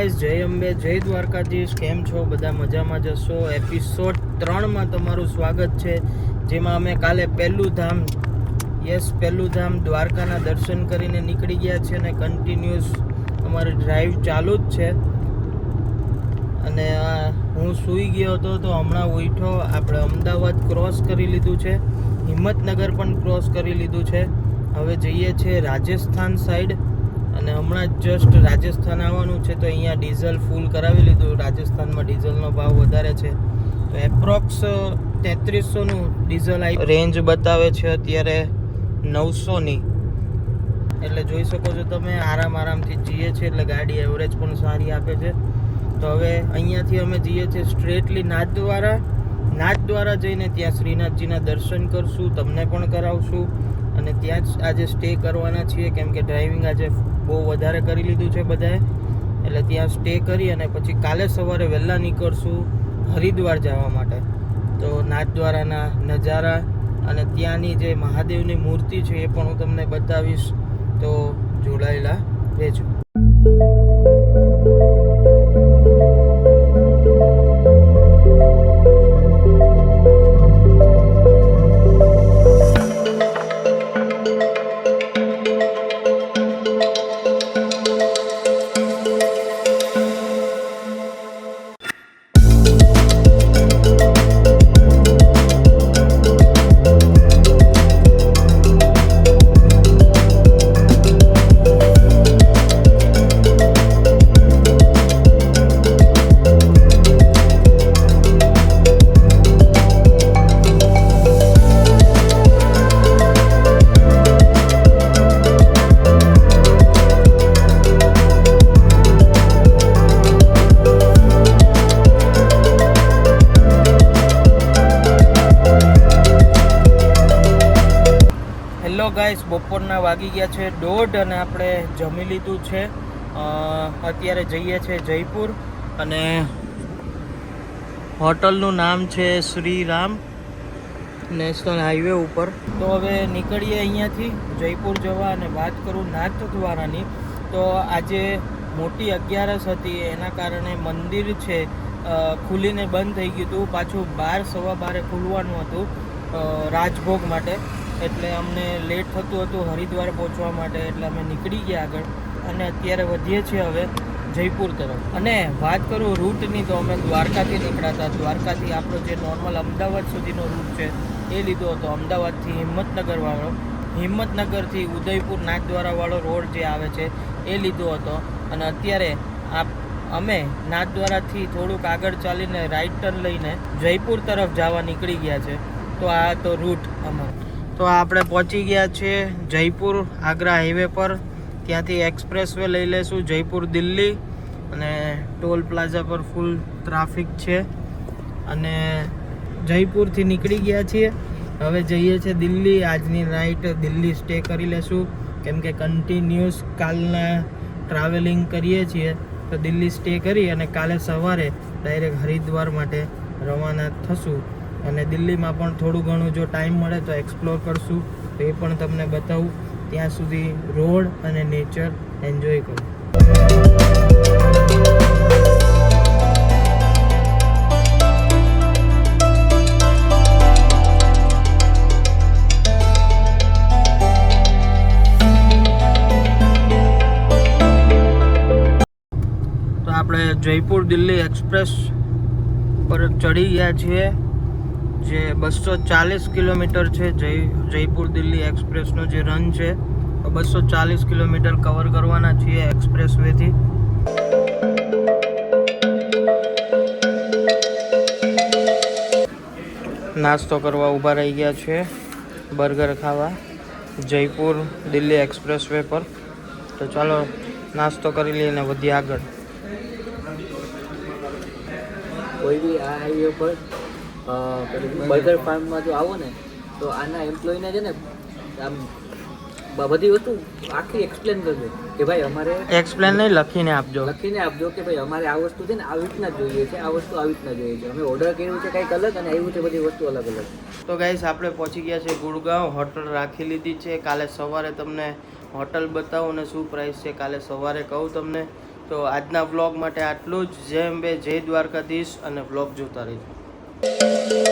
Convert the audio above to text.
Guys જય અંબે, જય દ્વારકાધીશ, કેમ છો? બધા મજામાં જશો? એપિસોડ ત્રણમાં તમારું સ્વાગત છે, જેમાં અમે કાલે પહેલું ધામ યસ પહેલું ધામ દ્વારકાના દર્શન કરીને નીકળી ગયા છે અને કન્ટિન્યુઅસ અમારી ડ્રાઈવ ચાલુ જ છે. અને હું સૂઈ ગયો હતો, તો હમણાં ઉઠો, આપણે અમદાવાદ ક્રોસ કરી લીધું છે. હિંમતનગર પણ ક્રોસ કરી લીધું છે. હવે જઈએ છીએ રાજસ્થાન સાઈડ અને હમણાં જ જસ્ટ રાજસ્થાન આવવાનું છે, તો અહીંયા ડીઝલ ફૂલ કરાવી લીધું. રાજસ્થાનમાં ડીઝલનો ભાવ વધારે છે. તો એપ્રોક્સ તેત્રીસોનું ડીઝલ આઈ રેન્જ બતાવે છે અત્યારે નવસોની. એટલે જોઈ શકો છો તમે, આરામ આરામથી જઈએ છીએ એટલે ગાડી એવરેજ પણ સારી આપે છે. તો હવે અહીંયાથી અમે જઈએ છીએ સ્ટ્રેટલી નાથ દ્વારા નાથ દ્વારા જઈને ત્યાં શ્રીનાથજીના દર્શન કરશું, તમને પણ કરાવશું. અને ત્યાં જ આજે સ્ટે કરવાના છીએ, કેમ કે ડ્રાઇવિંગ આજે બહુ વધારે કરી લીધું છે બધાએ. એટલે ત્યાં સ્ટે કરી અને પછી કાલે સવારે વહેલા નીકળશું હરિદ્વાર જવા માટે. તો નાથદ્વારાના નજારા અને ત્યાંની જે મહાદેવની મૂર્તિ છે એ પણ હું તમને બતાવીશ. તો જોડાયેલા રહેજો. ગાઈસ બપોરના વાગી ગયા છે દોઢ અને આપણે જમી લીધું છે. અત્યારે જઈએ છીએ જયપુર અને હોટલનું નામ છે શ્રી રામ નેશનલ હાઈવે ઉપર. તો હવે નીકળીએ અહીંયાથી, જયપુર જવા અને વાત કરું નાથ દ્વારાની. તો આજે મોટી અગિયારસ હતી, એના કારણે મંદિર છે ખુલીને બંધ થઈ ગયું હતું. પાછું બાર, સવા બારે ખુલવાનું હતું રાજભોગ માટે. એટલે અમને લેટ થતું હતું હરિદ્વાર પહોંચવા માટે, એટલે અમે નીકળી ગયા આગળ. અને અત્યારે વધીએ છીએ હવે જયપુર તરફ. અને વાત કરું રૂટની, તો અમે દ્વારકાથી નીકળ્યા હતા દ્વારકાથી આપણો જે નોર્મલ અમદાવાદ સુધીનો રૂટ છે, એ લીધો હતો. અમદાવાદથી હિંમતનગરવાળો હિંમતનગરથી ઉદયપુર નાથદ્વારાવાળો રોડ જે આવે છે, એ લીધો હતો. અને અત્યારે આપ, અમે નાથદ્વારાથી થોડુંક આગળ ચાલીને રાઈટ ટર્ન લઈને જયપુર તરફ જવા નીકળી ગયા છે. તો આ તો રૂટ અમારો. તો આપણે પહોંચી ગયા છીએ જયપુર આગ્રા હાઈવે પર. ત્યાંથી એક્સપ્રેસ વે લઈ લેશું જયપુર દિલ્હી અને ટોલ પ્લાઝા પર ફૂલ ટ્રાફિક છે. અને જયપુરથી નીકળી ગયા છીએ. હવે જઈએ છીએ દિલ્હી. આજની નાઇટ દિલ્હી સ્ટે કરી લેશું. કેમ કે કન્ટિન્યુઅસ કાલના ટ્રાવેલિંગ કરીએ છીએ. તો દિલ્હી સ્ટે કરી અને કાલે સવારે ડાયરેક્ટ હરિદ્વાર માટે રવાના થશું. અને દિલ્હીમાં પણ થોડું ઘણું જો ટાઈમ મળે તો એક્સપ્લોર કરશું. તો એ પણ તમને બતાવું. ત્યાં સુધી રોડ અને નેચર એન્જોય કરું. આપણે જયપુર દિલ્હી એક્સપ્રેસ પર ચડી ગયા છીએ. જે બસો ચાલીસ કિલોમીટર છે જય જયપુર દિલ્હી એક્સપ્રેસનો જે રન છે બસો ચાલીસ કિલોમીટર કવર કરવાના છીએ એક્સપ્રેસ વેથી નાસ્તો કરવા ઊભા રહી ગયા છે, બર્ગર ખાવા, જયપુર દિલ્હી એક્સપ્રેસ વે પર. તો ચાલો નાસ્તો કરી લઈએ ને વધીએ આગળ. કોઈ આ હાઈવે પર બર્ગર ફાર્મમાં જો આવો ને તો આના એમ્પ્લોયને છે ને આમ બ- બધી વસ્તુ આખી એક્સપ્લેન કરજો કે ભાઈ અમારે એક્સપ્લેન નહીં લખીને આપજો. લખીને આપજો કે ભાઈ અમારે આ વસ્તુ છે ને આવી રીતના જોઈએ છે આ વસ્તુ આવી રીતના જોઈએ છે. અમે ઓર્ડર કર્યું છે કંઈક અલગ અને આવ્યું છે બધી વસ્તુ અલગ અલગ. તો ગાઈસ આપણે પહોંચી ગયા છે ગુડગાંવ હોટલ રાખી લીધી છે. કાલે સવારે તમને હોટલ બતાવું અને શું પ્રાઇસ છે કાલે સવારે કહું તમને. તો આજના વ્લોગ માટે આટલું જ. જય અંબે જય દ્વારકાધીશ અને વ્લોગ જોતા રહેજો. Música